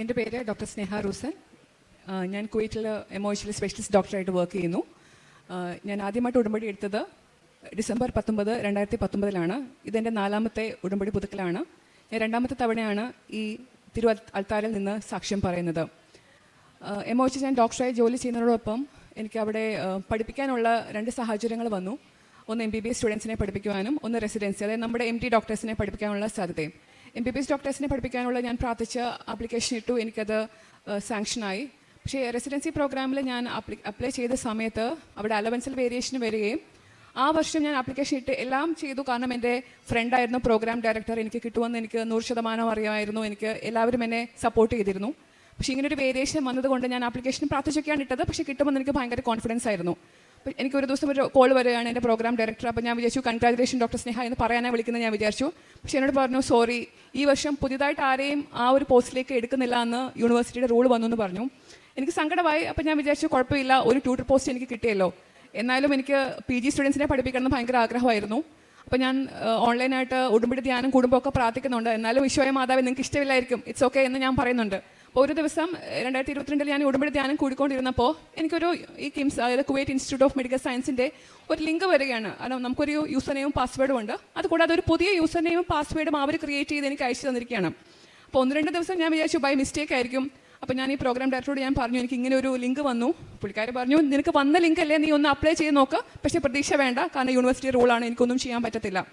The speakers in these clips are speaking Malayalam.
എന്റെ പേര് ഡോക്ടർ സ്നേഹ റൂസൻ. ഞാൻ കുവൈറ്റിൽ എമോഷണൽ സ്പെഷ്യലിസ്റ്റ് ഡോക്ടറായിട്ട് വർക്ക് ചെയ്യുന്നു. ഞാൻ ആദ്യമായിട്ട് ഉടമ്പടി എടുത്തത് ഡിസംബർ പത്തൊമ്പത് രണ്ടായിരത്തി പത്തൊമ്പതിലാണ്. ഇതെന്റെ നാലാമത്തെ ഉടമ്പടി പുതുക്കലാണ്. ഞാൻ രണ്ടാമത്തെ തവണയാണ് ഈ തിരു അൽത്താരിൽ നിന്ന് സാക്ഷ്യം പറയുന്നത്. എമോച്ച് ഞാൻ ഡോക്ടറായി ജോലി ചെയ്യുന്നതോടൊപ്പം എനിക്ക് അവിടെ പഠിപ്പിക്കാനുള്ള രണ്ട് സാഹചര്യങ്ങൾ വന്നു. ഒന്ന് എം ബി ബി എസ് സ്റ്റുഡൻസിനെ പഠിപ്പിക്കുവാനും ഒന്ന് റെസിഡൻസി അതായത് നമ്മുടെ എം ടി ഡോക്ടേഴ്സിനെ പഠിപ്പിക്കാനുള്ള സാധ്യതയും. എം ബി ബി എസ് ഡോക്ടേഴ്സിനെ പഠിപ്പിക്കാനുള്ള ഞാൻ പ്രാർത്ഥിച്ച ആപ്ലിക്കേഷൻ ഇട്ടു. എനിക്കത് സാങ്ഷനായി പക്ഷേ റെസിഡൻസി പ്രോഗ്രാമിൽ ഞാൻ അപ്ലൈ ചെയ്ത സമയത്ത് അവിടെ അലവൻസിൽ വേരിയേഷൻ വരികയും ആ വർഷം ഞാൻ ആപ്ലിക്കേഷൻ ഇട്ട് എല്ലാം ചെയ്തു. കാരണം എന്റെ ഫ്രണ്ടായിരുന്നു പ്രോഗ്രാം ഡയറക്ടർ എനിക്ക് കിട്ടുമെന്ന് എനിക്ക് നൂറ് ശതമാനം അറിയാമായിരുന്നു. എനിക്ക് എല്ലാവരും എന്നെ സപ്പോർട്ട് ചെയ്തിരുന്നു. പക്ഷേ ഇങ്ങനൊരു വേരിയേഷൻ വന്നതുകൊണ്ട് ഞാൻ ആപ്ലിക്കേഷൻ പ്രാർത്ഥിച്ചൊക്കെയാണ് ഇട്ടത്. പക്ഷേ കിട്ടുമെന്ന് എനിക്ക് ഭയങ്കര കോൺഫിഡൻസ് ആയിരുന്നു. എനിക്ക് ഒരു ദിവസം ഒരു കോൾ വരികയാണ് എന്റെ പ്രോഗ്രാം ഡയറക്ടർ. അപ്പോൾ ഞാൻ വിചാരിച്ചു കൺഗ്രാജുലേഷൻ ഡോക്ടർ സ്നേഹ എന്ന് പറയാനാണ് വിളിക്കുന്നത് ഞാൻ വിചാരിച്ചു. പക്ഷേ എന്നോട് പറഞ്ഞു സോറി ഈ വർഷം പുതിയതായിട്ട് ആരെയും ആ ഒരു പോസ്റ്റിലേക്ക് എടുക്കുന്നില്ല എന്ന് യൂണിവേഴ്സിറ്റിയുടെ റൂൾ വന്നു എന്ന് പറഞ്ഞു. എനിക്ക് സങ്കടമായി. അപ്പോൾ ഞാൻ വിചാരിച്ചു കുഴപ്പമില്ല ഒരു ട്യൂട്ടർ പോസ്റ്റ് എനിക്ക് കിട്ടിയല്ലോ. എന്നാലും എനിക്ക് പി ജി സ്റ്റുഡൻസിനെ പഠിപ്പിക്കണം എന്ന് ഭയങ്കര ആഗ്രഹമായിരുന്നു. അപ്പോൾ ഞാൻ ഓൺലൈനായിട്ട് ഉടുമ്പിടി ധ്യാനം കുടുംബമൊക്കെ പ്രാർത്ഥിക്കുന്നുണ്ട്. എന്നാലും ഈശോയെ മാതാവ് നിങ്ങൾക്ക് ഇഷ്ടമില്ലായിരിക്കും. ഇറ്റ്സ് ഓക്കെ എന്ന് ഞാൻ പറയുന്നുണ്ട്. അപ്പോൾ ഒരു ദിവസം രണ്ടായിരത്തി ഇരുപത്തിരണ്ടിൽ ഞാൻ ഉടമ്പടി ധ്യാനം കൂടിക്കൊണ്ടിരുന്നപ്പോൾ എനിക്കൊരു ഈ കിംസ് അതായത് കുവൈറ്റ് ഇൻസ്റ്റിറ്റ്യൂട്ട് ഓഫ് മെഡിക്കൽ സയൻസിന്റെ ഒരു ലിങ്ക് വരികയാണ്. അത് നമുക്കൊരു യൂസർ നെയിമും പാസ്വേഡും ഉണ്ട്. അതുകൂടാതെ ഒരു പുതിയ യൂസർ നെയിമും പാസ്വേഡും അവർ ക്രിയേറ്റ് ചെയ്ത് എനിക്ക് അയച്ചു തന്നിരിക്കുകയാണ്. അപ്പോൾ ഒന്ന് രണ്ട് ദിവസം ഞാൻ വിചാരിച്ചു ബൈ മിസ്റ്റേക്ക് ആയിരിക്കും. അപ്പോൾ ഞാൻ ഈ പ്രോഗ്രാം ഡയറക്ടറോട് ഞാൻ പറഞ്ഞു എനിക്ക് ഇങ്ങനെ ഒരു ലിങ്ക് വന്നു. പുള്ളിക്കാർ പറഞ്ഞു നിനക്ക് വന്ന ലിങ്ക് അല്ലേ? നീ ഒന്ന് അപ്ലൈ ചെയ്ത് നോക്ക്. പക്ഷേ പ്രതീക്ഷ വേണ്ട. കാരണം യൂണിവേഴ്സിറ്റി റൂളാണ്. എനിക്കൊന്നും ചെയ്യാൻ പറ്റത്തില്ല.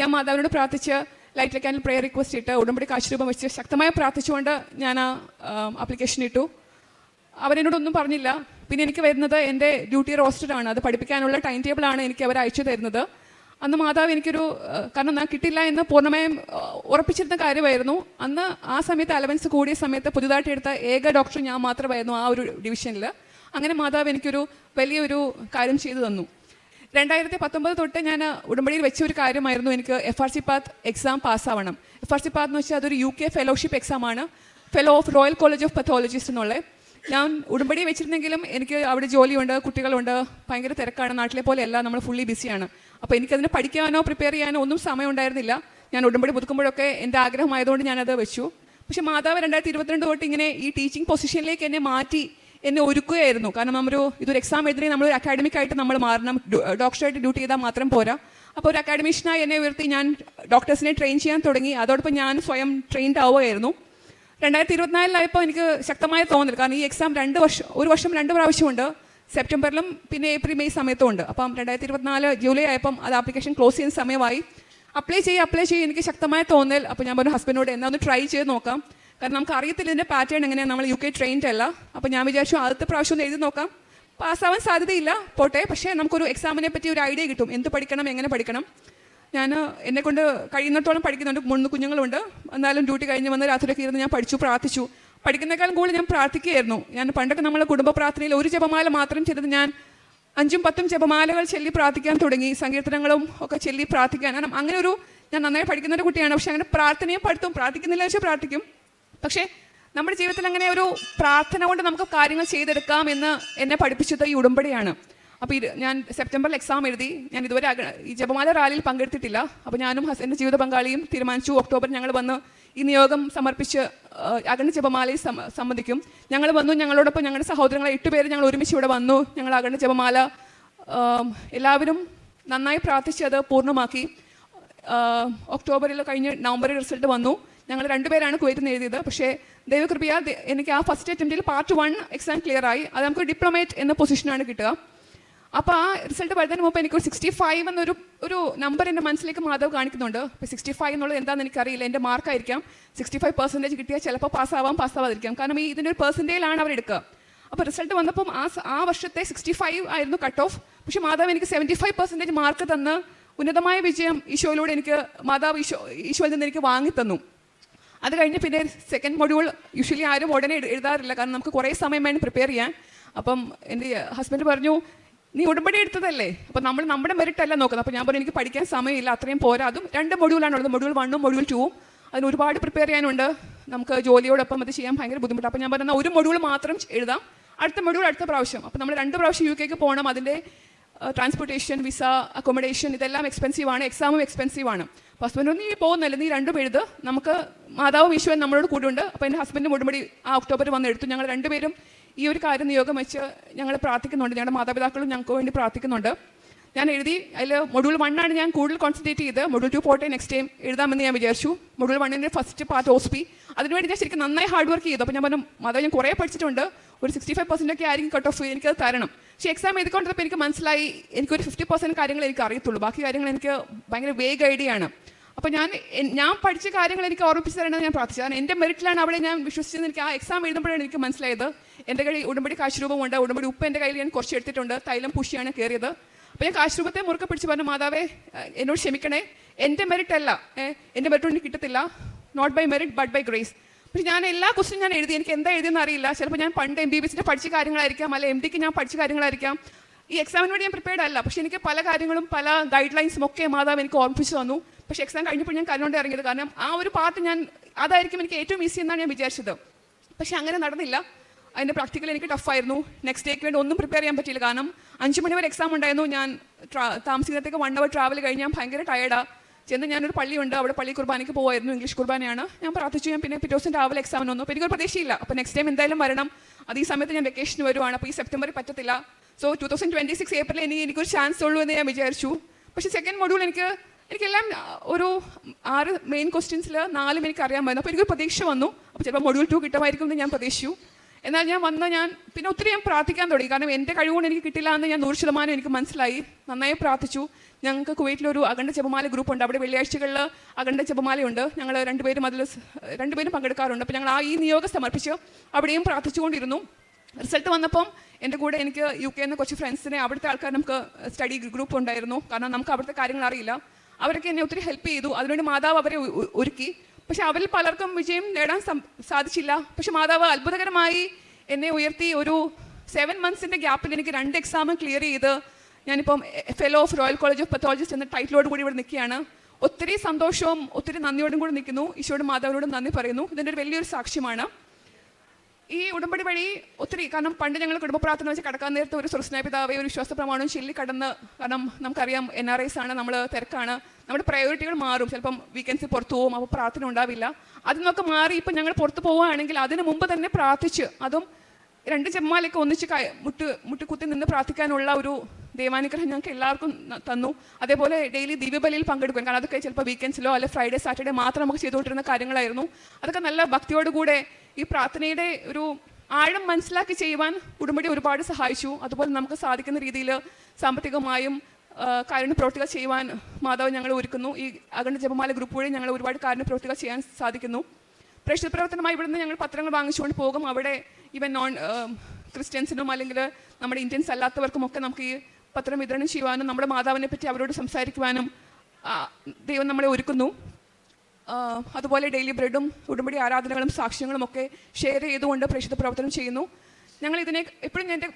ഞാൻ മാതാവിനോട് പ്രാർത്ഥിച്ച് ലൈറ്റ് ക്യാൻഡിൽ പ്രേയർ റിക്വസ്റ്റ് ഇട്ട് ഉടമ്പടി കാശുരൂപം വെച്ച് ശക്തമായി പ്രാർത്ഥിച്ചുകൊണ്ട് ഞാൻ ആ ആപ്ലിക്കേഷൻ ഇട്ടു. അവരെന്നോടൊന്നും പറഞ്ഞില്ല. പിന്നെ എനിക്ക് വരുന്നത് എന്റെ ഡ്യൂട്ടി റോസ്റ്ററാണ് അത് പഠിപ്പിക്കാനുള്ള ടൈം ടേബിൾ ആണ് എനിക്ക് അവർ അയച്ചു തരുന്നത്. അന്ന് മാതാവ് എനിക്കൊരു കാരണം ഞാൻ കിട്ടില്ല എന്ന് പൂർണമായും ഉറപ്പിച്ചിരുന്ന കാര്യമായിരുന്നു. അന്ന് ആ സമയത്ത് അലവൻസ് കൂടിയ സമയത്ത് പുതുതായിട്ട് എടുത്ത ഏക ഡോക്ടർ ഞാൻ മാത്രമായിരുന്നു ആ ഒരു ഡിവിഷനിൽ അങ്ങനെ മാതാവ് എനിക്കൊരു വലിയൊരു കാര്യം ചെയ്തു തന്നു. രണ്ടായിരത്തി പത്തൊമ്പത് തൊട്ട് ഞാൻ ഉടമ്പടിയിൽ വെച്ച ഒരു കാര്യമായിരുന്നു. എനിക്ക് F R C path exam പാസ്സാവണം. F R C path എന്ന് വെച്ചാൽ അതൊരു U K fellowship എക്സാമാണ് fellow of Royal College of pathologist എന്നുള്ളത് ഞാൻ ഉടമ്പടി വെച്ചിരുന്നെങ്കിലും എനിക്ക് അവിടെ ജോലിയുണ്ട് കുട്ടികളുണ്ട്. ഭയങ്കര തിരക്കാണ്. നാട്ടിലെ പോലെ എല്ലാം നമ്മൾ ഫുള്ളി ബിസിയാണ് അപ്പോൾ എനിക്കതിന് പഠിക്കാനോ പ്രിപ്പയർ ചെയ്യാനോ ഒന്നും സമയം ഉണ്ടായിരുന്നില്ല. ഞാൻ ഉടമ്പടി പുതുക്കുമ്പോഴൊക്കെ എന്റെ ആഗ്രഹമായതുകൊണ്ട് ഞാനത് വെച്ചു. പക്ഷേ മാതാവ് രണ്ടായിരത്തി ഇരുപത്തിരണ്ട് തൊട്ട് ഇങ്ങനെ ഈ ടീച്ചിങ് പൊസിഷനിലേക്ക് എന്നെ മാറ്റി എന്നെ ഒരുക്കുകയായിരുന്നു. കാരണം നമ്മളൊരു ഇതൊരു എക്സാം എഴുതി നമ്മളൊരു അക്കാഡമിക് ആയിട്ട് നമ്മൾ മാറണം. ഡോക്ടറായിട്ട് ഡ്യൂട്ടി ചെയ്താൽ മാത്രം പോരാ. അപ്പോൾ ഒരു അക്കാഡമിഷ്യനായി എന്നെ ഉയർത്തി ഞാൻ ഡോക്ടേഴ്സിനെ ട്രെയിൻ ചെയ്യാൻ തുടങ്ങി. അതോടൊപ്പം ഞാൻ സ്വയം ട്രെയിൻഡ് ആവുകയായിരുന്നു. രണ്ടായിരത്തി ഇരുപത്തിനാലിലായപ്പോൾ എനിക്ക് ശക്തമായ തോന്നൽ. കാരണം ഈ എക്സാം രണ്ട് വർഷം ഒരു വർഷം രണ്ട് പ്രാവശ്യമുണ്ട്. സെപ്റ്റംബറിലും പിന്നെ ഏപ്രിൽ മെയ് സമയത്തും ഉണ്ട്. അപ്പം രണ്ടായിരത്തി ഇരുപത്തിനാല് ജൂലൈ ആയപ്പം അത് ആപ്ലിക്കേഷൻ ക്ലോസ് ചെയ്യുന്ന സമയമായി. അപ്ലൈ ചെയ്യുക അപ്ലൈ ചെയ്യുക എനിക്ക് ശക്തമായ തോന്നൽ. അപ്പോൾ ഞാൻ പറഞ്ഞു ഹസ്ബൻഡിനോട് എന്നാ ഒന്ന് ട്രൈ ചെയ്ത് നോക്കാം. കാരണം നമുക്ക് അറിയത്തില്ല ഇതിന്റെ പാറ്റേൺ എങ്ങനെയാണ് നമ്മൾ യു കെ ട്രെയിൻഡ് അല്ല. അപ്പോൾ ഞാൻ വിചാരിച്ചു ആദ്യത്തെ പ്രാവശ്യം ഒന്ന് എഴുതി നോക്കാം. പാസ്സാവാൻ സാധ്യതയില്ല പോട്ടെ. പക്ഷേ നമുക്കൊരു എക്സാമിനെ പറ്റി ഒരു ഐഡിയ കിട്ടും. എന്ത് പഠിക്കണം എങ്ങനെ പഠിക്കണം? ഞാൻ എന്നെ കൊണ്ട് കഴിയുന്നിടത്തോളം പഠിക്കുന്നുണ്ട്. മൂന്ന് കുഞ്ഞുങ്ങളുണ്ട്. എന്നാലും ഡ്യൂട്ടി കഴിഞ്ഞ് വന്ന് രാത്രിയൊക്കെ ഇരുന്ന് ഞാൻ പഠിച്ചു പ്രാർത്ഥിച്ചു. പഠിക്കുന്നേക്കാളും കൂടുതൽ ഞാൻ പ്രാർത്ഥിക്കുകയായിരുന്നു. ഞാൻ പണ്ടൊക്കെ നമ്മളെ കുടുംബ പ്രാർത്ഥനയിൽ ഒരു ജപമാല മാത്രം ചെയ്തത് ഞാൻ അഞ്ചും പത്തും ജപമാലകൾ ചൊല്ലി പ്രാർത്ഥിക്കാൻ തുടങ്ങി. സങ്കീർത്തനങ്ങളും ഒക്കെ ചൊല്ലി പ്രാർത്ഥിക്കാൻ. കാരണം അങ്ങനെ ഒരു ഞാൻ നന്നായി പഠിക്കുന്ന ഒരു കുട്ടിയാണ്. പക്ഷേ അങ്ങനെ പ്രാർത്ഥനയും പഠിത്തവും പ്രാർത്ഥിക്കുന്നില്ല വെച്ചാൽ പ്രാർത്ഥിക്കും. പക്ഷേ നമ്മുടെ ജീവിതത്തിൽ അങ്ങനെ ഒരു പ്രാർത്ഥന കൊണ്ട് നമുക്ക് കാര്യങ്ങൾ ചെയ്തെടുക്കാം എന്ന് എന്നെ പഠിപ്പിച്ചത് ഈ ഉടമ്പടിയാണ്. അപ്പോൾ ഞാൻ സെപ്റ്റംബറിൽ എക്സാം എഴുതി ഞാൻ ഇതുവരെ ഈ ജപമാല റാലിയിൽ പങ്കെടുത്തിട്ടില്ല. അപ്പോൾ ഞാനും എന്റെ ജീവിത പങ്കാളിയും തീരുമാനിച്ചു ഒക്ടോബർ ഞങ്ങൾ വന്ന് ഈ നിയോഗം സമർപ്പിച്ച് ആ, ജപമാലയെ സംബന്ധിക്കും. ഞങ്ങൾ വന്നു ഞങ്ങളോടൊപ്പം ഞങ്ങളുടെ സഹോദരങ്ങളെ എട്ടുപേര് ഞങ്ങൾ ഒരുമിച്ച് ഇവിടെ വന്നു ഞങ്ങൾ അഗണ്യ ജപമാല എല്ലാവരും നന്നായി പ്രാർത്ഥിച്ച് അത് പൂർണമാക്കി. ഒക്ടോബറിൽ കഴിഞ്ഞ് നവംബറിൽ റിസൾട്ട് വന്നു. ഞങ്ങൾ രണ്ടുപേരാണ് കുവൈറ്റിൽ നിന്ന് എഴുതിയത്. പക്ഷേ ദൈവകൃപയാൽ എനിക്ക് ആ ഫസ്റ്റ് അറ്റംപ്റ്റിൽ പാർട്ട് വൺ എക്സാം ക്ലിയർ ആയി. അത് നമുക്ക് ഡിപ്ലോമേറ്റ് എന്ന പൊസിഷനാണ് കിട്ടുക. അപ്പോൾ ആ റിസൾട്ട് വരുന്നതിന് മുമ്പ് എനിക്ക് സിക്സ്റ്റി ഫൈവ് എന്നൊരു ഒരു നമ്പർ എന്റെ മനസ്സിലേക്ക് മാധവ് കാണിക്കുന്നുണ്ട്. അപ്പോൾ സിക്സ്റ്റി ഫൈവ് എന്നുള്ളത് എന്താണെന്ന് എനിക്കറിയില്ല. എന്റെ മാർക്കായിരിക്കാം സിക്സ്റ്റി ഫൈവ് പെർസെന്റേജ് കിട്ടിയാൽ ചിലപ്പോൾ പാസ്സാവാം പാസ്സാവാതിരിക്കാം കാരണം ഈ ഇതിന്റെ ഒരു പെർസെന്റേജിലാണ് അവർ എടുക്കുക. അപ്പോൾ റിസൾട്ട് വന്നപ്പം ആ ആ വർഷത്തെ സിക്സ്റ്റി ഫൈവ് ആയിരുന്നു കട്ട് ഓഫ് പക്ഷേ മാധവ് എനിക്ക് സെവന്റി ഫൈവ് പെർസെന്റേജ് മാർക്ക് തന്ന് ഉന്നതമായ വിജയം ഈശോയിലൂടെ എനിക്ക് മാതാവ് ഈശോ ഈശോയിൽ നിന്ന് എനിക്ക് വാങ്ങിത്തന്നു അത് കഴിഞ്ഞ് പിന്നെ സെക്കൻഡ് മൊഡ്യൂൾ യൂഷ്വലി ആരും ഉടനെ എഴു- എഴുതാറില്ല. കാരണം നമുക്ക് കുറേ സമയം വേണം പ്രിപ്പയർ ചെയ്യാൻ. അപ്പം എന്റെ ഹസ്ബൻഡ് പറഞ്ഞു നീ ഉടമ്പടി എടുത്തതല്ലേ? അപ്പം നമ്മൾ നമ്മുടെ മെറിറ്റ് അല്ല നോക്കുന്നത്. അപ്പോൾ ഞാൻ പറഞ്ഞു എനിക്ക് പഠിക്കാൻ സമയമില്ല. അത്രയും പോരാ. അതും രണ്ട് മൊഡ്യൂളാണ് ഉള്ളത്. മൊഡ്യൂൾ വണ്ണും മൊഡ്യൂൾ ടൂവും അതിന് ഒരുപാട് പ്രിപ്പയർ ചെയ്യാനുണ്ട്. നമുക്ക് ജോലിയോടൊപ്പം അത് ചെയ്യാൻ ഭയങ്കര ബുദ്ധിമുട്ടാണ്. അപ്പോൾ ഞാൻ പറഞ്ഞ ഒരു മൊഡ്യൂൾ മാത്രം എഴുതാം. അടുത്ത മൊഡ്യൂൾ അടുത്ത പ്രാവശ്യം. അപ്പോൾ നമ്മൾ രണ്ട് പ്രാവശ്യം യു കെക്ക് പോകണം അതിന്റെ ട്രാൻസ്പോർട്ടേഷൻ വിസ അക്കോമഡേഷൻ ഇതെല്ലാം എക്സ്പെൻസീവ് ആണ് എക്സാമും എക്സ്പെൻസീവ് ആണ്. അപ്പോൾ ഹസ്ബൻഡ് നീ പോകുന്നില്ല. നീ രണ്ടും എഴുത്. നമുക്ക് മാതാവും ഈശോയും നമ്മളോട് കൂടുണ്ട്. അപ്പോൾ എന്റെ ഹസ്ബൻഡ് ഉടമ്പടി ആ ഒക്ടോബർ വന്ന് എടുത്തു. ഞങ്ങൾ രണ്ടുപേരും ഈ ഒരു കാര്യം നിയോഗം വെച്ച് ഞങ്ങൾ പ്രാർത്ഥിക്കുന്നുണ്ട്. ഞങ്ങളുടെ മാതാപിതാക്കളും ഞങ്ങൾക്ക് വേണ്ടി പ്രാർത്ഥിക്കുന്നുണ്ട്. ഞാൻ എഴുതി. അതിൽ മൊഡ്യൂൾ വണ്ണാണ് ഞാൻ കൂടുതൽ കോൺസെൻട്രേറ്റ് ചെയ്ത്. മൊഡ്യൂൾ ടു പോട്ടെ നെക്സ്റ്റ് ടൈം എഴുതാമെന്ന് ഞാൻ വിചാരിച്ചു. മൊഡ്യൂൾ വണ്ണിന്റെ ഫസ്റ്റ് പാർട്ട് ഓസ്പി അതിനുവേണ്ടി ഞാൻ ശരിക്കും നന്നായി ഹാർഡ് വർക്ക് ചെയ്തു. അപ്പോൾ ഞാൻ പറഞ്ഞു മാതാവ് ഞാൻ കുറേ പഠിച്ചിട്ടുണ്ട്. ഒരു സിക്സ്റ്റി ഫൈവ് പെർസെന്റ് ഒക്കെ ആയിരിക്കും കട്ട് ഓഫ് എനിക്കത് തരണം. പക്ഷേ എക്സാം എഴുതിക്കൊണ്ടിരുന്നപ്പോൾ എനിക്ക് മനസ്സിലായി എനിക്കൊരു ഫിഫ്റ്റി പെർസെന്റ് കാര്യങ്ങൾ എനിക്ക് അറിയത്തുള്ളൂ. ബാക്കി കാര്യങ്ങൾ എനിക്ക് ഭയങ്കര വേഗ ഐഡിയ ആണ്. അപ്പോൾ ഞാൻ ഞാൻ പഠിച്ച കാര്യങ്ങൾ എനിക്ക് ഓർമ്മിപ്പിച്ച് തരണമെന്ന് ഞാൻ പ്രാർത്ഥിച്ചു. കാരണം എന്റെ മെറിറ്റിലാണ് അവിടെ ഞാൻ വിശ്വസിച്ചത്. എനിക്ക് ആ എക്സാം എഴുതുമ്പോഴാണ് എനിക്ക് മനസ്സിലായത്. എന്റെ കയ്യിൽ ഉടമ്പടി ഉണ്ട് ഉടമ്പടി ഉപ്പ് എന്റെ കയ്യിൽ ഞാൻ കുറച്ച് എടുത്തിട്ടുണ്ട്. തൈലം പുഷിയാണ് കയറിയത് അപ്പോൾ ഞാൻ കാശുരൂപത്തെ മുറുക്കെ പിടിച്ച് പറഞ്ഞു മാതാവേ എന്നോട് ക്ഷമിക്കണേ. എന്റെ മെറിറ്റ് അല്ല. എന്റെ മെറിറ്റ് ഒന്നും കിട്ടത്തില്ല. Not by merit but by grace പക്ഷെ ഞാൻ എല്ലാ ക്വസ്റ്റും ഞാൻ എഴുതി. എനിക്ക് എന്താ എഴുതിയെന്ന് അറിയില്ല. ചിലപ്പോൾ ഞാൻ പണ്ട് എം ബി ബി പഠിച്ച കാര്യങ്ങളായിരിക്കാം അല്ലെ എം ഡിക്ക് ഞാൻ പഠിച്ച കാര്യങ്ങളായിരിക്കാം. ഈ എക്സാമിന് വേണ്ടി ഞാൻ പ്രിപ്പയർഡ് അല്ല. പക്ഷേ എനിക്ക് പല കാര്യങ്ങളും പല ഗൈഡ് ലൈൻസും ഒക്കെ മാതാവ് എനിക്ക് ഓർമ്മിപ്പിച്ചു തന്നു. പക്ഷേ എക്സാം കഴിഞ്ഞപ്പോൾ ഞാൻ കരുകൊണ്ട് ഇറങ്ങിയത്. കാരണം ആ ഒരു പാർട്ട് ഞാൻ അതായിരിക്കും എനിക്ക് ഏറ്റവും ഈസി എന്നാണ് ഞാൻ വിചാരിച്ചത്. പക്ഷെ അങ്ങനെ നടന്നില്ല. അതിന്റെ പ്രാക്ടിക്കൽ എനിക്ക് ടഫായിരുന്നു നെക്സ്റ്റ് ഡേക്ക് വേണ്ടി ഒന്നും പ്രിപ്പയർ ചെയ്യാൻ പറ്റിയില്ല. കാരണം അഞ്ച് മണി വരെ എക്സാം ഉണ്ടായിരുന്നു. ഞാൻ താമസിക്കുന്നതിലേക്ക് വൺ അവർ ട്രാവൽ കഴിഞ്ഞ് ഞാൻ ഭയങ്കര ടയർഡാണ് ചെന്ന് ഞാനൊരു പള്ളിയുണ്ട് അവിടെ പള്ളി കുർബാനയ്ക്ക് പോകുമായിരുന്നു ഇംഗ്ലീഷ് കുർബാനയാണ്. ഞാൻ പ്രാർത്ഥിച്ചു ഞാൻ പിന്നെ പിറ്റേ ദിവസം രാവിലെ എക്സാമിന് വന്നു. അപ്പോൾ എനിക്കൊരു പ്രതീക്ഷയില്ല. അപ്പോൾ നെക്സ്റ്റ് ടൈം എന്തായാലും വരണം. അത് ഈ സമയത്ത് ഞാൻ വെക്കേഷന് വരുവാണ്. അപ്പോൾ ഈ സെപ്റ്റംബറിൽ പറ്റത്തില്ല. So two thousand twenty six April എനിക്ക് എനിക്കൊരു ചാൻസ് ഉള്ളൂ എന്ന് ഞാൻ വിചാരിച്ചു. പക്ഷേ സെക്കൻഡ് മൊഡ്യൂൾ എനിക്ക് എനിക്കെല്ലാം ഒരു ആറ് മെയിൻ ക്വസ്റ്റ്യൻസിൽ നാലും എനിക്ക് പറ്റുന്നു അപ്പോൾ എനിക്കൊരു പ്രതീക്ഷ വന്നു. അപ്പോൾ ചിലപ്പോൾ മൊഡ്യൂൾ ടു കിട്ടുമായിരിക്കും എന്ന് ഞാൻ പ്രതീക്ഷിച്ചു. എന്നാൽ ഞാൻ വന്ന് ഞാൻ പിന്നെ ഒത്തിരി ഞാൻ പ്രാർത്ഥിക്കാൻ തുടങ്ങി. കാരണം എന്റെ കഴിവുകൊണ്ട് എനിക്ക് കിട്ടില്ല എന്ന് ഞാൻ നൂറ് ശതമാനം എനിക്ക് മനസ്സിലായി. നന്നായി പ്രാർത്ഥിച്ചു. ഞങ്ങൾക്ക് കുവൈറ്റിലൊരു അഖണ്ഡ ജപമാല ഗ്രൂപ്പുണ്ട് അവിടെ വെള്ളിയാഴ്ചകളിൽ അഖണ്ഡ ജപമാലയുണ്ട്. ഞങ്ങൾ രണ്ടുപേരും അതിൽ രണ്ടുപേരും പങ്കെടുക്കാറുണ്ട്. അപ്പോൾ ഞങ്ങൾ ആ ഈ നിയോഗം സമർപ്പിച്ച് അവിടെയും പ്രാർത്ഥിച്ചുകൊണ്ടിരുന്നു. റിസൾട്ട് വന്നപ്പം എന്റെ കൂടെ എനിക്ക് യു കെ എന്ന കുറച്ച് ഫ്രണ്ട്സിനെ അവിടുത്തെ ആൾക്കാർ നമുക്ക് സ്റ്റഡി ഗ്രൂപ്പ് ഉണ്ടായിരുന്നു. കാരണം നമുക്ക് അവിടുത്തെ കാര്യങ്ങൾ അറിയില്ല. അവരൊക്കെ എന്നെ ഒത്തിരി ഹെൽപ്പ് ചെയ്തു. അതിനുവേണ്ടി മാതാവ് അവരെ ഒരുക്കി. പക്ഷെ അവരിൽ പലർക്കും വിജയം നേടാൻ സാധിച്ചില്ല. പക്ഷെ മാതാവ് അത്ഭുതകരമായി എന്നെ ഉയർത്തി ഒരു സെവൻ മന്ത്സിന്റെ ഗ്യാപ്പിൽ എനിക്ക് രണ്ട് എക്സാം ക്ലിയർ ചെയ്ത് ഞാനിപ്പം fellow of royal college of pathologist എന്ന ടൈറ്റിലോട് കൂടി ഇവിടെ നിൽക്കുകയാണ്. ഒത്തിരി സന്തോഷവും ഒത്തിരി നന്ദിയോടും കൂടി നിൽക്കുന്നു. ഈശോയുടെ മാതാവിനോടും നന്ദി പറയുന്നു. ഇതിന്റെ ഒരു വലിയൊരു സാക്ഷ്യമാണ്. ഈ ഉടമ്പടി വഴി ഒത്തിരി കാരണം പണ്ട് ഞങ്ങൾ കുടുംബ പ്രാർത്ഥന വെച്ച് കടക്കാൻ നേരത്തെ ഒരു സുരസ്നായ പിതാവെ ഒരു വിശ്വാസ പ്രമാണവും ചൊല്ലി കടന്ന് കാരണം നമുക്കറിയാം എൻ ആർ ഐസ് ആണ് നമ്മൾ തിരക്കാണ്. നമ്മുടെ പ്രയോറിറ്റികൾ മാറും. ചിലപ്പം വീക്കെൻഡ്സിൽ പുറത്തു പോകും അപ്പോൾ പ്രാർത്ഥന ഉണ്ടാവില്ല. അതിൽ നിന്നൊക്കെ മാറി ഇപ്പം ഞങ്ങൾ പുറത്ത് പോവുകയാണെങ്കിൽ അതിന് മുമ്പ് തന്നെ പ്രാർത്ഥിച്ച് അതും രണ്ട് ചെമ്മാലൊക്കെ ഒന്നിച്ച് മുട്ട് മുട്ടുകുത്തി നിന്ന് പ്രാർത്ഥിക്കാനുള്ള ഒരു ദൈവാനുഗ്രഹം ഞങ്ങൾക്ക് എല്ലാവർക്കും തന്നു. അതേപോലെ ഡെയിലി ദിവ്യബലിയിൽ പങ്കെടുക്കും കാരണം അതൊക്കെ ചിലപ്പോൾ വീക്കെൻഡ്സിലോ അല്ലെ ഫ്രൈഡേ സാറ്റർഡേ മാത്രം നമുക്ക് ചെയ്തുകൊണ്ടിരുന്ന കാര്യങ്ങളായിരുന്നു. അതൊക്കെ നല്ല ഭക്തിയോടുകൂടെ ഈ പ്രാർത്ഥനയുടെ ഒരു ആഴം മനസ്സിലാക്കി ചെയ്യുവാൻ ഉടമ്പടി ഒരുപാട് സഹായിച്ചു. അതുപോലെ നമുക്ക് സാധിക്കുന്ന രീതിയിൽ സാമ്പത്തികമായും കാരുണ്യ പ്രവർത്തികൾ ചെയ്യുവാൻ മാതാവ് ഞങ്ങൾ ഒരുക്കുന്നു. ഈ അഖണ്ഡ ജപമാല ഗ്രൂപ്പ് വഴി ഞങ്ങൾ ഒരുപാട് കാരുണ്യ പ്രവർത്തികൾ ചെയ്യാൻ സാധിക്കുന്നു. പ്രേക്ഷിത പ്രവർത്തനമായി ഇവിടുന്ന് ഞങ്ങൾ പത്രങ്ങൾ വാങ്ങിച്ചുകൊണ്ട് പോകും. അവിടെ ഈവൻ നോൺ ക്രിസ്ത്യൻസിനും അല്ലെങ്കിൽ നമ്മുടെ ഇന്ത്യൻസ് അല്ലാത്തവർക്കും ഒക്കെ നമുക്ക് ഈ പത്രം വിതരണം ചെയ്യുവാനും നമ്മുടെ മാതാവിനെ പറ്റി അവരോട് സംസാരിക്കുവാനും ദൈവം നമ്മളെ ഒരുക്കുന്നു. അതുപോലെ ഡെയിലി ബ്രെഡും ഉടമ്പടി ആരാധനകളും സാക്ഷ്യങ്ങളും ഒക്കെ ഷെയർ ചെയ്തുകൊണ്ട് പ്രേക്ഷിത പ്രവർത്തനം ചെയ്യുന്നു. ഞങ്ങൾ ഇതിനെ എപ്പോഴും എന്റെ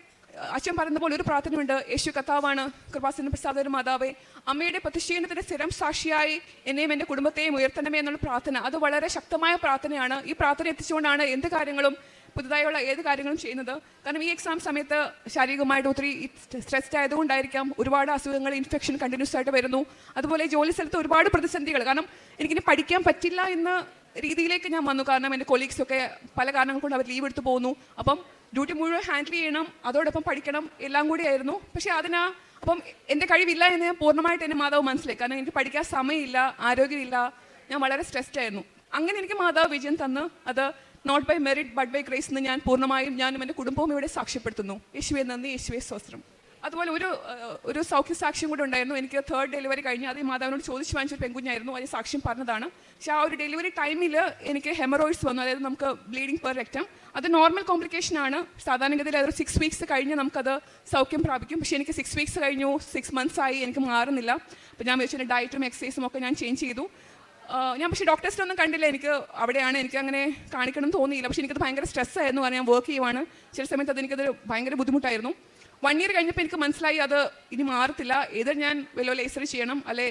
അച്ഛൻ പറയുന്ന പോലെ ഒരു പ്രാർത്ഥനയുണ്ട്. യേശു കർത്താവാണ് കൃപാസന പ്രസാദ മാതാവേ അമ്മയുടെ പ്രതിഷ്ഠീനത്തിന്റെ സ്ഥിരം സാക്ഷിയായി എന്നെയും എന്റെ കുടുംബത്തെയും ഉയർത്തണമേ എന്നുള്ള പ്രാർത്ഥന. അത് വളരെ ശക്തമായ പ്രാർത്ഥനയാണ്. ഈ പ്രാർത്ഥന എത്തിച്ചുകൊണ്ടാണ് എന്ത് കാര്യങ്ങളും പുതുതായുള്ള ഏത് കാര്യങ്ങളും ചെയ്യുന്നത്. കാരണം ഈ എക്സാം സമയത്ത് ശാരീരികമായിട്ട് ഒത്തിരി സ്ട്രെസ്ഡ് ആയതുകൊണ്ടായിരിക്കാം ഒരുപാട് അസുഖങ്ങൾ ഇൻഫെക്ഷൻ കണ്ടിന്യൂസ് ആയിട്ട് വരുന്നു. അതുപോലെ ജോലി സ്ഥലത്ത് ഒരുപാട് പ്രതിസന്ധികൾ. കാരണം എനിക്കിനി പഠിക്കാൻ പറ്റില്ല എന്ന രീതിയിലേക്ക് ഞാൻ വന്നു. കാരണം എന്റെ കൊളീഗ്സ് ഒക്കെ പല കാരണങ്ങൾ കൊണ്ട് അവർ ലീവ് എടുത്തു പോകുന്നു അപ്പം ഡ്യൂട്ടി മുഴുവൻ ഹാൻഡിൽ ചെയ്യണം അതോടൊപ്പം പഠിക്കണം എല്ലാം കൂടി ആയിരുന്നു. പക്ഷേ അതിനാ അപ്പം എന്റെ കഴിവില്ല എന്ന് ഞാൻ പൂർണമായിട്ട് എന്റെ മാതാവ് മനസ്സിലായി. കാരണം എനിക്ക് പഠിക്കാൻ സമയമില്ല ആരോഗ്യമില്ല. ഞാൻ വളരെ സ്ട്രെസ്ഡ് ആയിരുന്നു. അങ്ങനെ എനിക്ക് മാതാവ് വിജയം തന്ന്. അത് not by merit but by grace എന്ന് ഞാൻ പൂർണമായും ഞാനും എന്റെ കുടുംബവും ഇവിടെ സാക്ഷ്യപ്പെടുത്തുന്നു. യേശുവെ നന്ദി. യേശുവെ സ്വസ്ത്രം അതുപോലെ ഒരു ഒരു സൗഖ്യ സാക്ഷ്യം കൂടെ ഉണ്ടായിരുന്നു. എനിക്ക് തേർഡ് ഡെലിവറി കഴിഞ്ഞ് അത് മാതാവിനോട് ചോദിച്ചു വാങ്ങിച്ചൊരു പെൺകുഞ്ഞായിരുന്നു. അതിന് സാക്ഷ്യം പറഞ്ഞതാണ്. പക്ഷേ ആ ഒരു ഡെലിവറി ടൈമിൽ എനിക്ക് ഹെമറോയിഡ്സ് വന്നു. അതായത് നമുക്ക് ബ്ലീഡിംഗ് പെർ രക്തം അത് നോർമൽ കോംപ്ലിക്കേഷൻ ആണ്. സാധാരണഗതിയിൽ അതൊരു സിക്സ് വീക്സ് കഴിഞ്ഞ് നമുക്കത് സൗഖ്യം പ്രാപിക്കും. പക്ഷേ എനിക്ക് സിക്സ് വീക്സ് കഴിഞ്ഞു. സിക്സ് മന്ത്സ് ആയി. എനിക്ക് മാറുന്നില്ല. അപ്പോൾ ഞാൻ വെച്ചിട്ട് ഡയറ്റും എക്സസൈസും ഒക്കെ ഞാൻ ചേഞ്ച് ചെയ്തു. ഞാൻ പക്ഷേ ഡോക്ടേഴ്സിനൊന്നും കണ്ടില്ല. എനിക്ക് അവിടെയാണ് എനിക്ക് അങ്ങനെ കാണിക്കണം തോന്നിയില്ല. പക്ഷേ എനിക്കത് ഭയങ്കര സ്ട്രെസ് ആയിരുന്നു. കാരണം ഞാൻ വർക്ക് ചെയ്യുവാണ്. ചില സമയത്ത് അത് എനിക്കത് ഭയങ്കര ബുദ്ധിമുട്ടായിരുന്നു. വൺ ഇയർ കഴിഞ്ഞപ്പോൾ എനിക്ക് മനസ്സിലായി അത് ഇനി മാറത്തില്ല. ഏത് ഞാൻ വല്ല ലേസർ ചെയ്യണം അല്ലെ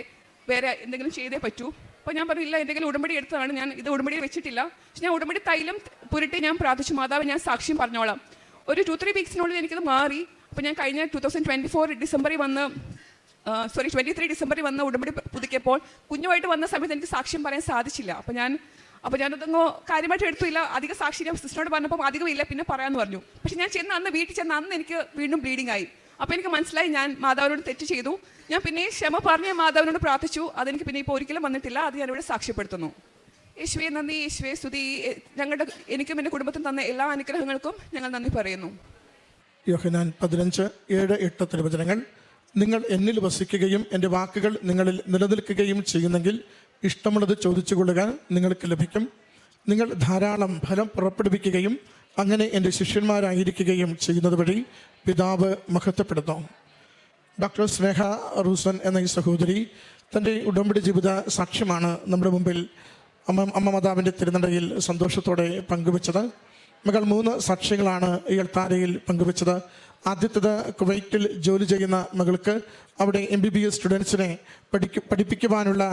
വേറെ എന്തെങ്കിലും ചെയ്തേ പറ്റൂ. അപ്പോൾ ഞാൻ പറഞ്ഞില്ല എന്തെങ്കിലും ഉടമ്പടി എടുത്തതാണ്. ഞാൻ ഇത് ഉടമ്പടി വെച്ചിട്ടില്ല. പക്ഷെ ഞാൻ ഉടമ്പടി തൈലം പുരട്ടി ഞാൻ പ്രാർത്ഥിച്ചു മാതാവ് ഞാൻ സാക്ഷ്യം പറഞ്ഞോളാം. ഒരു ടു ത്രീ വീക്സിനുള്ളിൽ എനിക്കത് മാറി. അപ്പോൾ ഞാൻ കഴിഞ്ഞ ടു തൗസൻഡ് ട്വന്റി ഫോർ ഡിസംബറിൽ വന്ന് സോറി ട്വന്റി ത്രീ ഡിസംബറിൽ വന്ന ഉടമ്പടി പുതുക്കിയപ്പോൾ കുഞ്ഞുമായിട്ട് വന്ന സമയത്ത് എനിക്ക് സാക്ഷ്യം പറയാൻ സാധിച്ചില്ല. അപ്പോൾ ഞാൻ അപ്പോൾ ഞാനതങ്ങോ കാര്യമായിട്ട് എടുത്തില്ല. അധികം സാക്ഷി ഞാൻ സിസ്റ്ററോട് പറഞ്ഞപ്പോൾ അധികം ഇല്ല. പിന്നെ പറയാമെന്ന് പറഞ്ഞു. പക്ഷേ ഞാൻ ചെന്ന് അന്ന് വീട്ടിൽ ചെന്ന് അന്ന് എനിക്ക് വീണ്ടും ബ്ലീഡിംഗ് ആയി. അപ്പോൾ എനിക്ക് മനസ്സിലായി ഞാൻ മാതാവിനോട് തെറ്റ് ചെയ്തു. ഞാൻ പിന്നെ ക്ഷമ പറഞ്ഞ് മാതാവിനോട് പ്രാർത്ഥിച്ചു. അതെനിക്ക് പിന്നെ ഇപ്പോൾ ഒരിക്കലും വന്നിട്ടില്ല. അത് ഞാനിവിടെ സാക്ഷ്യപ്പെടുത്തുന്നു. യേശുവെ നന്ദി. യേശുവേ സ്തുതി. ഞങ്ങളുടെ എനിക്കും എന്റെ കുടുംബത്തിനും തന്ന എല്ലാ അനുഗ്രഹങ്ങൾക്കും ഞങ്ങൾ നന്ദി പറയുന്നു. യോഹനാൻ പതിനഞ്ച് ഏഴ് എട്ട് തിരുവചനങ്ങൾ നിങ്ങൾ എന്നിൽ വസിക്കുകയും എന്റെ വാക്കുകൾ നിങ്ങളിൽ നിലനിൽക്കുകയും ചെയ്യുന്നെങ്കിൽ ഇഷ്ടമുള്ളത് ചോദിച്ചു കൊള്ളുക നിങ്ങൾക്ക് ലഭിക്കും. നിങ്ങൾ ധാരാളം ഫലം പുറപ്പെടുവിക്കുകയും അങ്ങനെ എന്റെ ശിഷ്യന്മാരായിരിക്കുകയും ചെയ്യുന്നത് വഴി പിതാവ് മഹത്വപ്പെടുന്നു. ഡോക്ടർ സ്നേഹ റൂസൻ എന്ന ഈ സഹോദരി തന്റെ ഉടമ്പടി ജീവിത സാക്ഷ്യമാണ് നമ്മുടെ മുമ്പിൽ അമ്മ അമ്മ മാതാവിന്റെ തിരുനടയിൽ സന്തോഷത്തോടെ പങ്കുവച്ചത്. മകൾ മൂന്ന് സാക്ഷികളാണ് ഈ അൾത്താരയിൽ പങ്കുവച്ചത്. ആദ്യത്തേത് കുവൈറ്റിൽ ജോലി ചെയ്യുന്ന മകൾക്ക് അവിടെ എം ബി ബി എസ് സ്റ്റുഡൻസിനെ പഠിക്ക പഠിപ്പിക്കുവാനുള്ള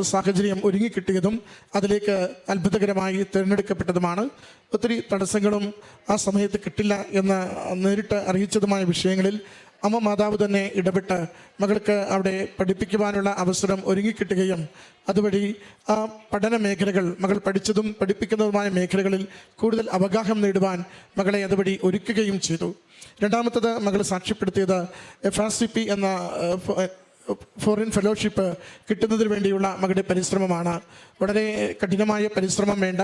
സാഹചര്യം ഒരുങ്ങിക്കിട്ടിയതും അതിലേക്ക് അത്ഭുതകരമായി തിരഞ്ഞെടുക്കപ്പെട്ടതുമാണ്. ഒത്തിരി തടസ്സങ്ങളും ആ സമയത്ത് കിട്ടില്ല എന്ന് നേരിട്ട് അറിയിച്ചതുമായ വിഷയങ്ങളിൽ അമ്മ മാതാവ് തന്നെ ഇടപെട്ട് മകൾക്ക് അവിടെ പഠിപ്പിക്കുവാനുള്ള അവസരം ഒരുങ്ങിക്കിട്ടുകയും അതുവഴി ആ പഠന മേഖലകൾ മകൾ പഠിച്ചതും പഠിപ്പിക്കുന്നതുമായ മേഖലകളിൽ കൂടുതൽ അവഗാഹം നേടുവാൻ മകളെ അതുവഴി ഒരുക്കുകയും ചെയ്തു. രണ്ടാമത്തത് മകൾ സാക്ഷ്യപ്പെടുത്തിയത് എഫ് ആർ സി പി എന്ന ഫോറിൻ ഫെലോഷിപ്പ് കിട്ടുന്നതിന് വേണ്ടിയുള്ള മകളുടെ പരിശ്രമമാണ്. വളരെ കഠിനമായ പരിശ്രമം വേണ്ട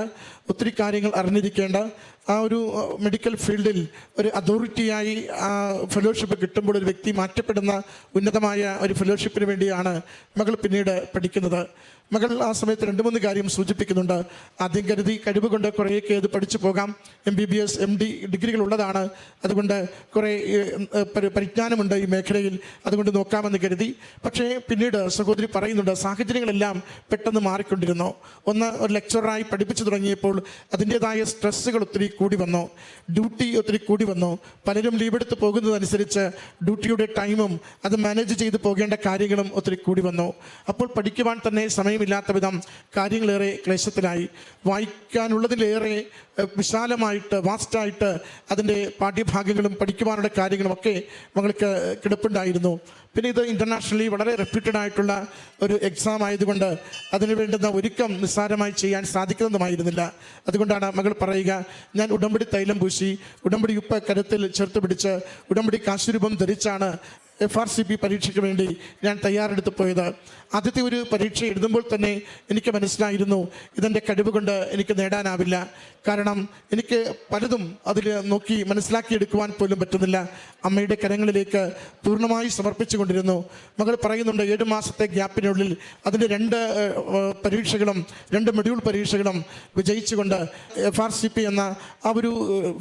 ഒത്തിരി കാര്യങ്ങൾ അറിഞ്ഞിരിക്കേണ്ട ആ ഒരു മെഡിക്കൽ ഫീൽഡിൽ ഒരു അതോറിറ്റിയായി ആ ഫെലോഷിപ്പ് കിട്ടുമ്പോൾ ഒരു വ്യക്തി മാറ്റപ്പെടുന്ന ഉന്നതമായ ഒരു ഫെലോഷിപ്പിന് വേണ്ടിയാണ് മകൾ പിന്നീട് പഠിക്കുന്നത്. മകൾ ആ സമയത്ത് രണ്ട് മൂന്ന് കാര്യം സൂചിപ്പിക്കുന്നുണ്ട്. ആദ്യം കരുതി കഴിവ് കൊണ്ട് കുറേയൊക്കെ ഇത് പഠിച്ചു പോകാം. M B B S M D ഡിഗ്രികൾ ഉള്ളതാണ്. അതുകൊണ്ട് കുറേ പരിജ്ഞാനമുണ്ട് ഈ മേഖലയിൽ. അതുകൊണ്ട് നോക്കാമെന്ന് കരുതി. പക്ഷേ പിന്നീട് സഹോദരി പറയുന്നുണ്ട് സാഹചര്യങ്ങളെല്ലാം പെട്ടെന്ന് മാറിക്കൊണ്ടിരുന്നു. ഒന്ന് ഒരു ലെക്ചറായി പഠിപ്പിച്ചു തുടങ്ങിയപ്പോൾ അതിന്റെതായ സ്ട്രെസ്സുകൾ ഒത്തിരി കൂടി വന്നു. ഡ്യൂട്ടി ഒത്തിരി കൂടി വന്നു. പലരും ലീവ് എടുത്ത് പോകുന്നതനുസരിച്ച് ഡ്യൂട്ടിയുടെ ടൈമും അത് മാനേജ് ചെയ്ത് പോകേണ്ട കാര്യങ്ങളും ഒത്തിരി കൂടി വന്നു. അപ്പോൾ പഠിക്കുവാൻ തന്നെ സമയമില്ലാത്ത വിധം കാര്യങ്ങളേറെ ക്ലേശത്തിലായി. വായിക്കാനുള്ളതിലേറെ വിശാലമായിട്ട് വാസ്റ്റായിട്ട് അതിന്റെ പാഠ്യഭാഗങ്ങളും പഠിക്കുവാനുള്ള കാര്യങ്ങളും ഒക്കെ മകൾക്ക് കിടപ്പുണ്ടായിരുന്നു. പിന്നെ ഇത് ഇന്റർനാഷണലി വളരെ റെപ്യൂട്ടഡ് ആയിട്ടുള്ള ഒരു എക്സാം ആയതുകൊണ്ട് അതിന് വേണ്ടുന്ന ഒരുക്കം നിസ്സാരമായി ചെയ്യാൻ സാധിക്കുന്നതുമായിരുന്നില്ല. അതുകൊണ്ടാണ് മകൾ പറയുക ഞാൻ ഉടമ്പടി തൈലം പൂശി ഉടമ്പടി ഉപ്പ് കരത്തിൽ ചേർത്ത് പിടിച്ച് ഉടമ്പടി കാശുരൂപം ധരിച്ചാണ് എഫ് ആർ സി ബി പരീക്ഷയ്ക്ക് വേണ്ടി ഞാൻ തയ്യാറെടുത്ത് പോയത്. ആദ്യത്തെ ഒരു പരീക്ഷ എഴുതുമ്പോൾ തന്നെ എനിക്ക് മനസ്സിലായിരുന്നു ഇതെന്റെ കഴിവ് കൊണ്ട് എനിക്ക് നേടാനാവില്ല. കാരണം എനിക്ക് പലതും അതിൽ നോക്കി മനസ്സിലാക്കിയെടുക്കുവാൻ പോലും പറ്റുന്നില്ല. അമ്മയുടെ കരങ്ങളിലേക്ക് പൂർണമായി സമർപ്പിച്ചു കൊണ്ടിരുന്നു. മകൾ പറയുന്നുണ്ട് ഏഴ് മാസത്തെ ഗ്യാപ്പിനുള്ളിൽ അതിന്റെ രണ്ട് പരീക്ഷകളും രണ്ട് മൊഡ്യൂൾ പരീക്ഷകളും വിജയിച്ചുകൊണ്ട് എഫ് ആർ സി പി എന്ന ആ ഒരു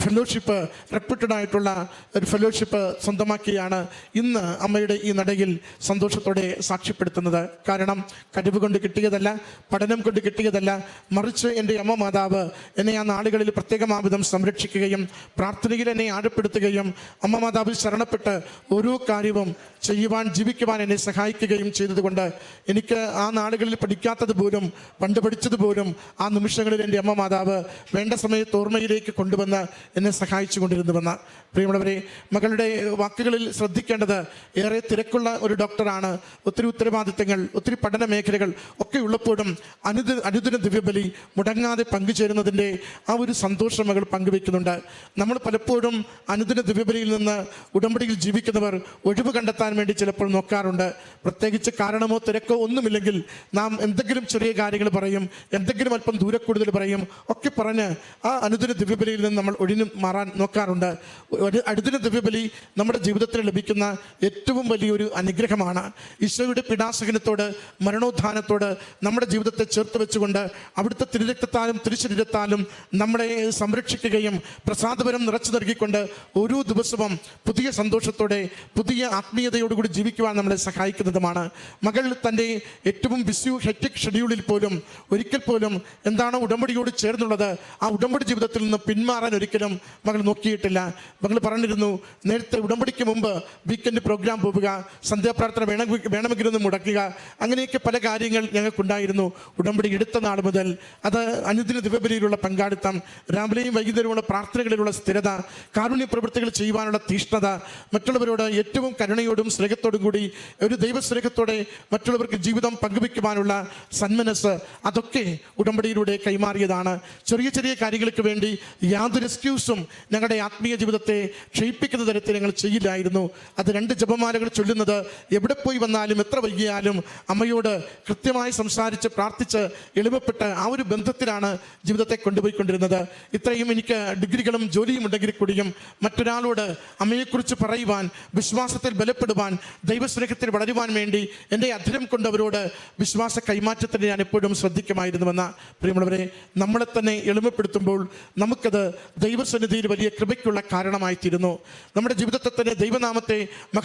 ഫെലോഷിപ്പ് റെപ്യൂട്ടഡ് ആയിട്ടുള്ള ഒരു ഫെലോഷിപ്പ് സ്വന്തമാക്കിയാണ് ഇന്ന് അമ്മയുടെ ഈ നടയിൽ സന്തോഷത്തോടെ സാക്ഷ്യപ്പെടുത്തുന്നത്. കാരണം കഴിവ് കൊണ്ട് കിട്ടിയതല്ല പഠനം കൊണ്ട് കിട്ടിയതല്ല. മറിച്ച് എന്റെ അമ്മ മാതാവ് എന്നെ ആ നാളുകളിൽ പ്രത്യേകമാവിധം സംരക്ഷിക്കുകയും പ്രാർത്ഥനയിൽ എന്നെ ആഴപ്പെടുത്തുകയും അമ്മ മാതാവിൽ ശരണപ്പെട്ട് ഓരോ കാര്യവും ചെയ്യുവാൻ ജീവിക്കുവാൻ എന്നെ സഹായിക്കുകയും ചെയ്തതുകൊണ്ട് എനിക്ക് ആ നാളുകളിൽ പഠിക്കാത്തത് പോലും പണ്ട് പഠിച്ചത് പോലും ആ നിമിഷങ്ങളിൽ എന്റെ അമ്മ മാതാവ് വേണ്ട സമയത്ത് ഓർമ്മയിലേക്ക് കൊണ്ടുവന്ന് എന്നെ സഹായിച്ചു കൊണ്ടിരുന്നുവെന്ന് പ്രിയമുള്ളവരെ മകളുടെ വാക്കുകളിൽ ശ്രദ്ധിക്കേണ്ടത് ഏറെ തിരക്കുള്ള ഒരു ഡോക്ടറാണ്. ഒത്തിരി ഉത്തരവാദിത്തങ്ങൾ ഒത്തിരി പഠന മേഖലകൾ ഒക്കെ ഉള്ളപ്പോഴും അനുദ അനുദിന ദിവ്യബലി മുടങ്ങാതെ പങ്കുചേരുന്നതിന്റെ ആ ഒരു സന്തോഷം മകൾ പങ്കുവെക്കുന്നുണ്ട് നമ്മൾ പലപ്പോഴും അനുദിന ദിവ്യബലിയിൽ നിന്ന് ഉടമ്പടിയിൽ ജീവിക്കുന്നവർ ഒഴിവ് കണ്ടെത്താൻ വേണ്ടി ചിലപ്പോൾ നോക്കാറുണ്ട്. പ്രത്യേകിച്ച് കാരണമോ തിരക്കോ ഒന്നുമില്ലെങ്കിൽ നാം എന്തെങ്കിലും ചെറിയ കാര്യങ്ങൾ പറയും എന്തെങ്കിലും അല്പം ദൂരെ കൂടുതൽ പറയും ഒക്കെ പറഞ്ഞ് ആ അനുദിന ദിവ്യബലിയിൽ നിന്ന് നമ്മൾ ഒഴിഞ്ഞു മാറാൻ നോക്കാറുണ്ട്. ഒരു അനുദിന ദിവ്യബലി നമ്മുടെ ജീവിതത്തിൽ ലഭിക്കുന്ന ഏറ്റവും വലിയൊരു അനുഗ്രഹമാണ്. ഈശോയുടെ പിടാസകനത്തോട് മരണോത്ഥാനത്തോട് നമ്മുടെ ജീവിതത്തെ ചേർത്ത് വെച്ചുകൊണ്ട് അവിടുത്തെ തിരുരക്തത്താലും തിരുശരീരത്താലും നമ്മളെ സംരക്ഷിക്കുകയും പ്രസാദപരം നിറച്ചു നൽകിക്കൊണ്ട് ഓരോ ദിവസവും പുതിയ സന്തോഷത്തോടെ പുതിയ ആത്മീയതയോടുകൂടി ജീവിക്കുവാൻ നമ്മളെ സഹായിക്കുന്നതുമാണ്. മകൾ തന്റെ ഏറ്റവും ബിസ്യു ഹെറ്റിക് ഷെഡ്യൂളിൽ പോലും ഒരിക്കൽ പോലും എന്താണ് ഉടമ്പടിയോട് ചേർന്നുള്ളത് ആ ഉടമ്പടി ജീവിതത്തിൽ നിന്ന് പിന്മാറാൻ ഒരിക്കലും മകൾ നോക്കിയിട്ടില്ല. മകൾ പറഞ്ഞിരുന്നു നേരത്തെ ഉടമ്പടിക്ക് മുമ്പ് വീക്കെൻഡ് പ്രോഗ്രാം പോവുക സന്ധ്യാപ്രാർത്ഥന വേണം വേണമെങ്കിലൊന്ന് മുടക്കുക. അങ്ങനെയൊക്കെ പല കാര്യങ്ങൾ ഞങ്ങൾക്കുണ്ടായിരുന്നു ഉടമ്പടി എടുത്ത നാൾ മുതൽ. അത് അനുദിന ദിവബലിയിലുള്ള പങ്കാളിത്തം രാവിലെയും വൈകുന്നേരമുള്ള പ്രാർത്ഥനകളിലുള്ള സ്ഥിരത കാരുണ്യ പ്രവൃത്തികൾ ചെയ്യുവാനുള്ള തീഷ്ണത മറ്റുള്ളവരോട് ഏറ്റവും കരുണയോടും സ്നേഹത്തോടും കൂടി ഒരു ദൈവസ്നേഹത്തോടെ മറ്റുള്ളവർക്ക് ജീവിതം പങ്കുവയ്ക്കുവാനുള്ള സന്മനസ് അതൊക്കെ ഉടമ്പടിയിലൂടെ കൈമാറിയതാണ്. ചെറിയ ചെറിയ കാര്യങ്ങൾക്ക് വേണ്ടി യാതൊരു എക്സ്ക്യൂസും ഞങ്ങളുടെ ആത്മീയ ജീവിതത്തെ ക്ഷയിപ്പിക്കുന്ന തരത്തിൽ ഞങ്ങൾ ചെയ്യില്ലായിരുന്നു. അത് രണ്ട് ജപമാലകൾ ചൊല്ലുന്നത് എവിടെ പോയി വന്നാലും എത്ര വൈകിയാലും അമ്മയോട് കൃത്യമായി സംസാരിച്ച് പ്രാർത്ഥിച്ച് എളിമപ്പെട്ട് ആ ഒരു ബന്ധത്തിലാണ് ജീവിതത്തെ കൊണ്ടുപോയിക്കൊണ്ടിരുന്നത്. ഇത്രയും എനിക്ക് ഡിഗ്രികളും ജോലിയും ഉണ്ടെങ്കിൽ കൂടിയും മറ്റൊരാളോട് അമ്മയെക്കുറിച്ച് പറയുവാൻ വിശ്വാസത്തിൽ ബലപ്പെടുവാൻ ദൈവസ്നേഹത്തിൽ വളരുവാൻ വേണ്ടി എന്റെ അധരം കൊണ്ടവരോട് വിശ്വാസ കൈമാറ്റത്തിന് ഞാൻ എപ്പോഴും ശ്രദ്ധിക്കുമായിരുന്നുവെന്ന പ്രിയമുള്ളവരെ നമ്മളെ തന്നെ എളിമപ്പെടുത്തുമ്പോൾ നമുക്കത് ദൈവസന്നിധിയിൽ വലിയ കൃപയ്ക്കുള്ള കാരണമായിത്തീരുന്നു. നമ്മുടെ ജീവിതത്തെ തന്നെ ദൈവനാമത്തെ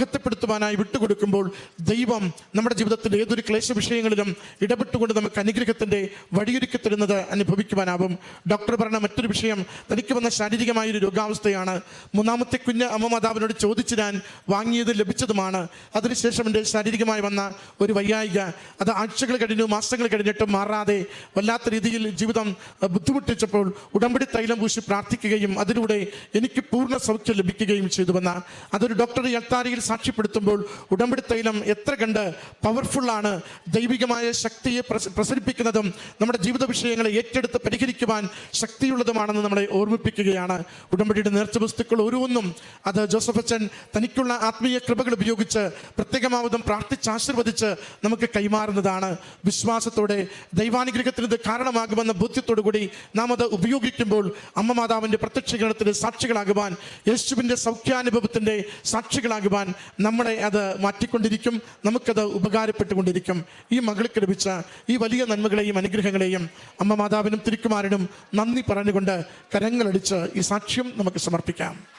മഹത്വപ്പെടുത്തുവാനായി വിട്ടുകൊടുക്കുമ്പോൾ ദൈവം നമ്മുടെ ജീവിതത്തിൽ ഏതൊരു ക്ലേശ വിഷയങ്ങളിലും ഇടപെട്ടുകൊണ്ട് നമുക്ക് അനുഗ്രഹത്തിന്റെ വഴിയൊരുക്കി തരുന്നത് അനുഭവിക്കുവാനാവും. ഡോക്ടർ പറഞ്ഞ മറ്റൊരു വിഷയം തനിക്ക് വന്ന ശാരീരികമായ ഒരു രോഗാവസ്ഥയാണ്. മൂന്നാമത്തെ കുഞ്ഞ് അമ്മ മാതാവിനോട് ചോദിച്ച് ഞാൻ വാങ്ങിയത് ലഭിച്ചതുമാണ്. അതിനുശേഷം എന്റെ ശാരീരികമായി വന്ന ഒരു വയ്യായിക അത് ആഴ്ചകൾ കഴിഞ്ഞു മാസങ്ങൾ കഴിഞ്ഞിട്ടും മാറാതെ വല്ലാത്ത രീതിയിൽ ജീവിതം ബുദ്ധിമുട്ടിച്ചപ്പോൾ ഉടമ്പടി തൈലം പൂശി പ്രാർത്ഥിക്കുകയും അതിലൂടെ എനിക്ക് പൂർണ സൗഖ്യം ലഭിക്കുകയും ചെയ്തുവെന്ന അതൊരു ഡോക്ടർ അൾത്താരയിൽ സാക്ഷ്യപ്പെടുത്തുമ്പോൾ ഉടമ്പടി തൈലം എത്ര കണ്ട് പവർഫുള്ളാണ് ദൈവികമായ ശക്തിയെ പ്രസരിപ്പിക്കുന്നതും നമ്മുടെ ജീവിത വിഷയങ്ങളെ ഏറ്റെടുത്ത് പരിഹരിക്കുവാൻ ശക്തിയുള്ളതുമാണെന്ന് നമ്മളെ ഓർമ്മിപ്പിക്കുകയാണ്. ഉടമ്പടിയുടെ നേർച്ച വസ്തുക്കൾ ഓരോന്നും അത് ജോസഫ് അച്ഛൻ തനിക്കുള്ള ആത്മീയ കൃപകൾ ഉപയോഗിച്ച് പ്രത്യേകമാവതും പ്രാർത്ഥിച്ച് ആശീർവദിച്ച് നമുക്ക് കൈമാറുന്നതാണ്. വിശ്വാസത്തോടെ ദൈവാനുഗ്രഹത്തിന് ഇത് കാരണമാകുമെന്ന ബോധ്യത്തോടു കൂടി നാം അത് ഉപയോഗിക്കുമ്പോൾ അമ്മ മാതാവിന്റെ പ്രത്യക്ഷീകരണത്തിന് സാക്ഷികളാകുവാൻ യേശുവിന്റെ സൗഖ്യാനുഭവത്തിന്റെ സാക്ഷികളാകുവാൻ നമ്മളെ അത് മാറ്റിക്കൊണ്ടിരിക്കും നമുക്കത് ഉപകാരപ്പെട്ടുകൊണ്ടിരിക്കും. ഈ മകൾക്ക് ലഭിച്ച ഈ വലിയ നന്മകളെയും അനുഗ്രഹങ്ങളെയും അമ്മ മാതാവിനും തിരുക്കുമാരനും നന്ദി പറഞ്ഞുകൊണ്ട് കരങ്ങളടിച്ച് ഈ സാക്ഷ്യം നമുക്ക് സമർപ്പിക്കാം.